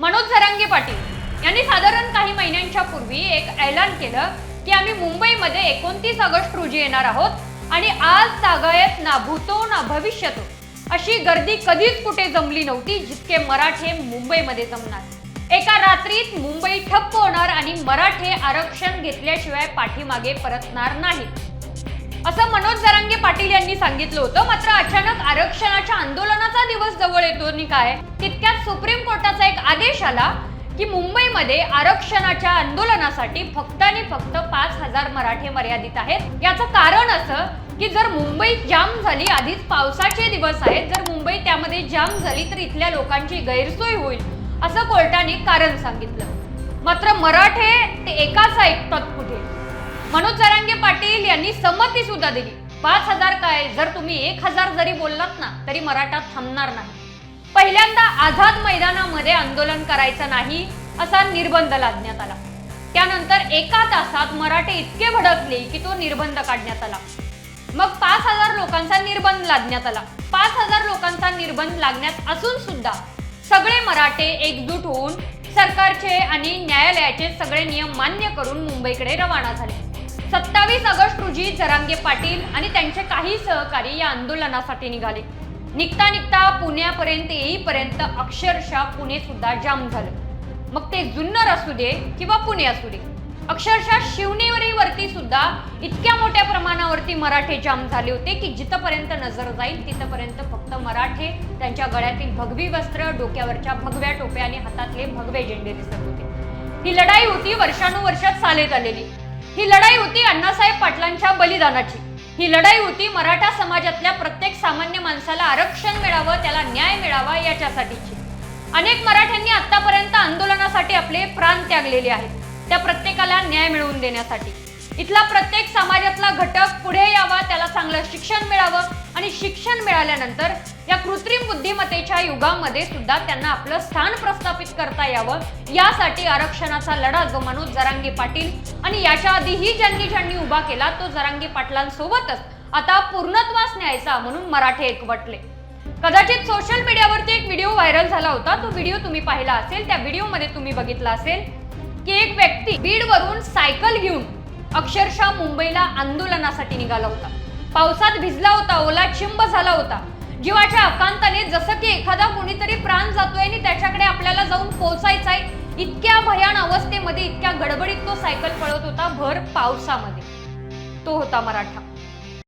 मनोज झरांगे पाटील यांनी साधारण काही महिन्यांच्या पूर्वी एक ऐलान केलं की आम्ही मुंबईमध्ये एकोणतीस ऑगस्ट रोजी येणार आहोत आणि आज तागायत ना भूतो ना भविष्यतो अशी गर्दी कधीच कुठे जमली नव्हती जितके मराठे मुंबईमध्ये जमणार. एका रात्रीत मुंबई ठप्प होणार आणि मराठे आरक्षण घेतल्याशिवाय पाठीमागे परतणार नाहीत असं मनोज जरांगे पाटील यांनी सांगितलं होतं. मात्र अचानक आरक्षणाच्या आंदोलनाचा दिवस जवळ येतो काय? तितक्यात सुप्रीम कोर्टाचा एक आदेश आला की मुंबईमध्ये आरक्षणाच्या आंदोलनासाठी फक्त आणि फक्त पाच हजार मराठे मर्यादित आहेत. याचं कारण असं की जर मुंबई जाम झाली आधीच पावसाचे दिवस आहेत जर मुंबई त्यामध्ये जाम झाली तर इथल्या लोकांची गैरसोय होईल असं कोर्टाने कारण सांगितलं. मात्र मराठे ते एकाच ऐकतात कुठे? मनोज जरांगे पाटील यांनी संमती सुद्धा दिली. पाच हजार काय? जर तुम्ही एक हजार जरी बोललात ना तरी मराठा थांबणार नाही. पहिल्यांदा आझाद मैदानामध्ये आंदोलन करायचं नाही असा निर्बंध लादण्यात आला. त्यानंतर एका तासात मराठे इतके भडकले की तो निर्बंध काढण्यात आला. मग पाच हजार लोकांचा निर्बंध लादण्यात आला. पाच हजार लोकांचा निर्बंध लागण्यात असून सुद्धा सगळे मराठे एकजूट होऊन सरकारचे आणि न्यायालयाचे सगळे नियम मान्य करून मुंबईकडे रवाना झाले. ऑगस्ट रोजी जरांगे पाटील आणि त्यांचे काही सहकारी या आंदोलनासाठी निघाले. निघता निघता पुण्यापर्यंत येईपर्यंत अक्षरशः पुणे सुद्धा जाम झालं. मग ते जुन्नर असू दे किंवा पुणे असू दे अक्षरशः शिवनेरी वरती सुद्धा इतक्या मोठ्या प्रमाणावरती मराठे जाम झाले होते की जिथपर्यंत नजर जाईल तिथपर्यंत फक्त मराठे त्यांच्या गळ्यातील भगवी वस्त्र डोक्यावरच्या भगव्या टोप्या आणि हातातले भगवे झेंडे दिसत होते. ही लढाई होती वर्षानुवर्षात चालत आलेली. ही लढाई होती अण्णासाहेब पाटलांच्या बलिदानाची. ही लढाई होती मराठा समाजातल्या प्रत्येक सामान्य माणसाला आरक्षण मिळावं त्याला न्याय मिळावा याच्यासाठीची. अनेक मराठ्यांनी आतापर्यंत आंदोलनासाठी आपले प्राण त्यागलेले आहेत. त्या प्रत्येकाला न्याय मिळवून देण्यासाठी. इथला प्रत्येक समाजातला घटक पुढे यावा त्याला चांगलं शिक्षण मिळावं आणि शिक्षण मिळाल्यानंतर या कृत्रिम बुद्धिमत्तेच्या युगामध्ये सुद्धा त्यांना आपलं स्थान प्रस्थापित करता यावं. यासाठी आरक्षणाचा लढा जो मनोज जरांगे पाटील आणि याच्या आधीही ज्यांनी ज्यांनी उभा केला तो जरांगे पाटलांसोबतच आता पूर्णत्वास न्यायचा म्हणून मराठे एकवटले. कदाचित सोशल मीडियावरती एक व्हिडिओ व्हायरल झाला होता. तो व्हिडिओ तुम्ही पाहिला असेल. त्या व्हिडिओमध्ये तुम्ही बघितला असेल की एक व्यक्ती बीडवरून सायकल घेऊन अक्षरशः मुंबईला आंदोलनासाठी निघाला होता. पावसात भिजला होता ओला चिंब झाला होता. जीवाच्या आकांताने जसं की एखादा कोणीतरी प्राण जातोय आणि त्याच्याकडे आपल्याला जाऊन पोहोचायचाय इतक्या भयान अवस्थेमध्ये इतक्या गडबडीत तो सायकल पळत होता भर पावसामध्ये. तो होता मराठा.